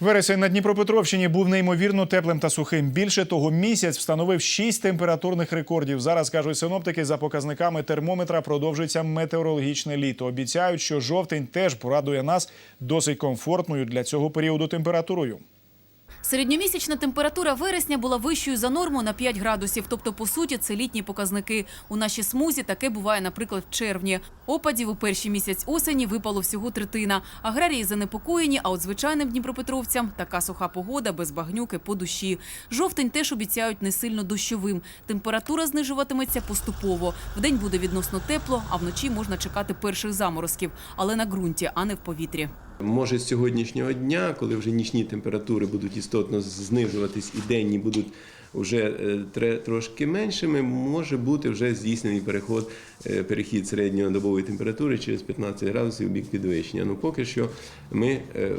Вересень на Дніпропетровщині був неймовірно теплим та сухим. Більше того, місяць встановив 6 температурних рекордів. Зараз кажуть синоптики, за показниками термометра продовжується метеорологічне літо. Обіцяють, що жовтень теж порадує нас досить комфортною для цього періоду температурою. Середньомісячна температура вересня була вищою за норму на 5 градусів, тобто, по суті, це літні показники. У нашій смузі таке буває, наприклад, в червні. Опадів у перший місяць осені випало всього третина. Аграрії занепокоєні, а от звичайним дніпропетровцям така суха погода без багнюки по душі. Жовтень теж обіцяють не сильно дощовим. Температура знижуватиметься поступово. Вдень буде відносно тепло, а вночі можна чекати перших заморозків, але на ґрунті, а не в повітрі. Може, з сьогоднішнього дня, коли вже нічні температури будуть істотно знижуватись і денні будуть вже е, трошки меншими, може бути вже здійснений переход, е, перехід середньодобової температури через 15 градусів в бік підвищення. Ну поки що ми е,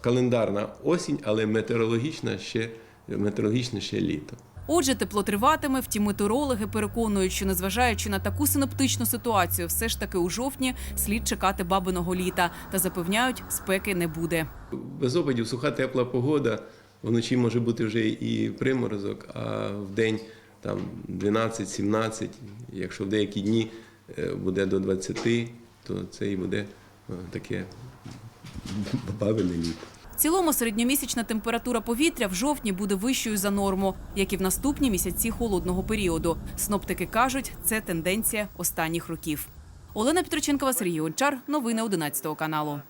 календарна осінь, але метеорологічна ще метеорологічне ще літо. Отже, тепло триватиме. Втім, метеорологи переконують, що незважаючи на таку синоптичну ситуацію, все ж таки у жовтні слід чекати бабиного літа та запевняють, спеки не буде. Без опадів суха тепла погода. Вночі може бути вже і приморозок, а в день там 12-17, якщо в деякі дні е, буде до 20, то це і буде е, таке бабине літо. Цілому середньомісячна температура повітря в жовтні буде вищою за норму, як і в наступні місяці холодного періоду. Сноптики кажуть, це тенденція останніх років. Олена Петроченкова, Сергій Гончар. Новини 11 каналу.